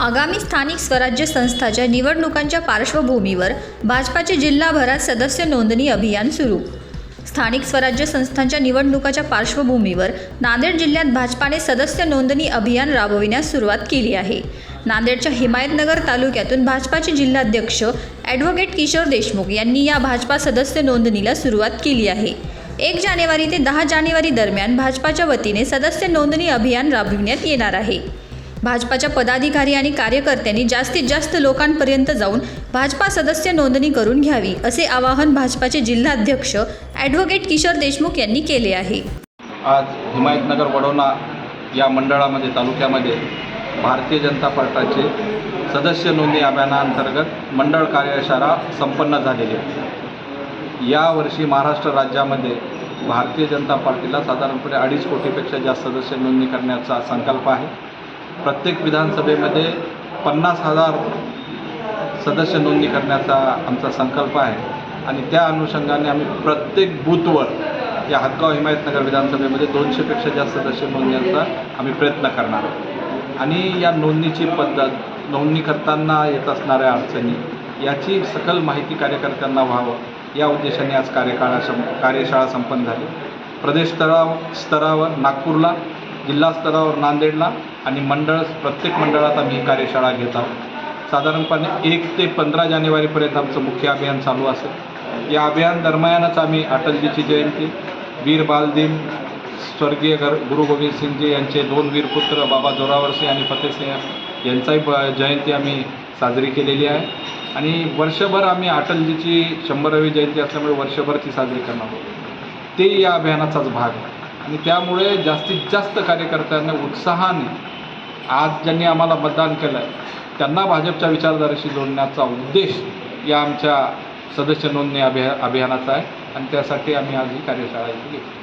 आगामी स्थानिक स्वराज्य संस्थाच्या निवडणुकांच्या पार्श्वभूमीवर भाजपाचे जिल्हाभरात सदस्य नोंदणी अभियान सुरू. स्थानिक स्वराज्य संस्थांच्या निवडणुकाच्या पार्श्वभूमीवर नांदेड जिल्ह्यात भाजपाने सदस्य नोंदणी अभियान राबविण्यास सुरुवात केली आहे. नांदेडच्या हिमायतनगर तालुक्यातून भाजपाचे जिल्हाध्यक्ष ॲडव्होकेट किशोर देशमुख यांनी या भाजपा सदस्य नोंदणीला सुरुवात केली आहे. एक जानेवारी ते दहा जानेवारी दरम्यान भाजपाच्या वतीने सदस्य नोंदणी अभियान राबविण्यात येणार आहे. भाजपाच्या पदाधिकारी आणि कार्यकर्त्यांनी जास्तीत जास्त लोकांपर्यंत जाऊन भाजपा सदस्य नोंदणी करून घ्यावी असे आवाहन भाजपाचे जिल्हाध्यक्ष ॲडव्होकेट किशोर देशमुख यांनी केले आहे. आज हिमायतनगर वडोना या मंडळामध्ये तालुक्यामध्ये भारतीय जनता पक्षाचे सदस्य नोंदणी अभियानाअंतर्गत मंडळ कार्यशाळा संपन्न झालेली आहे. यावर्षी महाराष्ट्र राज्यामध्ये भारतीय जनता पार्टीला साधारणपणे अडीच कोटीपेक्षा जास्त सदस्य नोंदणी करण्याचा संकल्प आहे. प्रत्येक विधानसभेमध्ये पन्नास हजार सदस्य नोंदणी करण्याचा आमचा संकल्प आहे. आणि त्या अनुषंगाने आम्ही प्रत्येक बूथवर या हदगाव हिमायतनगर विधानसभेमध्ये दोनशेपेक्षा जास्त सदस्य नोंदण्याचा आम्ही प्रयत्न करणार आणि या नोंदणीची पद्धत नोंदणी करताना येत असणाऱ्या अडचणी याची सकल माहिती कार्यकर्त्यांना व्हावं. या उद्देशाने आज कार्यकाळा सं कार्यशाळा संपन्न झाली. प्रदेश स्तराव स्तरावर नागपूरला जिल्हा स्तरावर नांदेडला आणि मंडळ प्रत्येक मंडळात आम्ही कार्यशाळा घेत आहोत. साधारणपणे एक ते पंधरा जानेवारीपर्यंत आमचं मुख्य अभियान चालू असेल. या अभियान दरम्यानच आम्ही अटलजीची जयंती वीर बालदिन स्वर्गीय गर गुरु गोविंद सिंगजी यांचे दोन वीर पुत्र बाबा जोरावरसिंह आणि फतेहसिंग यांचाही ब जयंती आम्ही साजरी केलेली आहे. आणि वर्षभर आम्ही अटलजीची शंभरावी जयंती असल्यामुळे वर्षभर ती साजरी करणार आहोत. ते या अभियानाचाच भाग आहे. आणि त्यामुळे जास्तीत जास्त कार्यकर्त्यांना उत्साहाने आज ज्यांनी आम्हाला मतदान केलं आहे त्यांना भाजपच्या विचारधारेशी जोडण्याचा उद्देश या आमच्या सदस्य नोंदणी अभिया अभियानाचा आहे. आणि त्यासाठी आम्ही आज ही कार्यशाळा इथे घेतली.